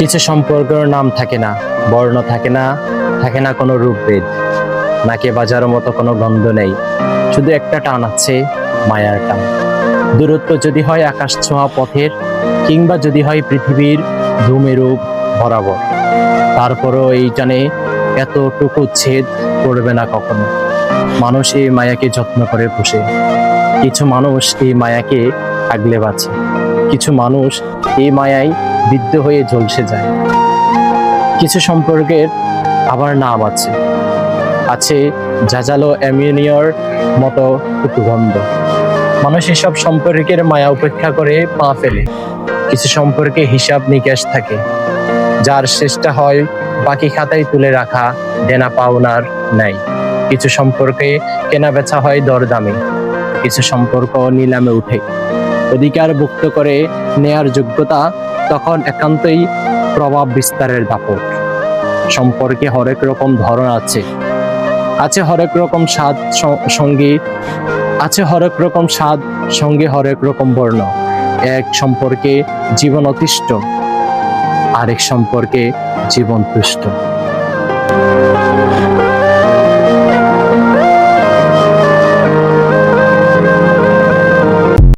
কিছু সম্পর্কের নাম থাকে না, বর্ণ থাকে না থাকে না কোনো রূপভেদ নাকে বাজার মতো কোনো গন্ধ নেই, শুধু একটা টান আছে, মায়ার টান। দূরত্ব যদি হয় আকাশ ছোঁয়া পথের, কিংবা যদি হয় পৃথিবীর ধূমেরূপ বরাবর, তারপরও এই টানে এতটুকু ছেদ করবে না কখনো। মানুষ এই মায়াকে যত্ন করে পুষে, কিছু মানুষ এই মায়াকে আগলে বাঁচে। কিছু মানুষ এই মায়ায় বিদ্ধ হয়ে ঝলসে যায়। কিছু সম্পর্কের আবার নাম আছে। আছে জাজালো অ্যামিনিয়র মতো কুতুগন্ধ মানুষ এসব সম্পর্কের মায়া উপেক্ষা করে পা ফেলে। কিছু সম্পর্কে হিসাব নিকাশ থাকে। যার শেষটা হয় বাকি খাতায় তুলে রাখা দেনা পাওনার নাই কিছু সম্পর্কে কেনা বেচা হয় দরদামে। কিছু সম্পর্ক নিলামে উঠে। অধিকার ভুক্ত করে নেয়ার যোগ্যতা তখন একান্তই প্রভাব বিস্তারের দাপট সম্পর্কে হরেক রকম ধরন আছে। আছে হরেক রকম স্বাদ সঙ্গী, আছে হরেক রকম স্বাদ, সঙ্গে হরেক রকম বর্ণ। এক সম্পর্কে জীবন অতিষ্ঠ, আরেক সম্পর্কে জীবন তুষ্ট।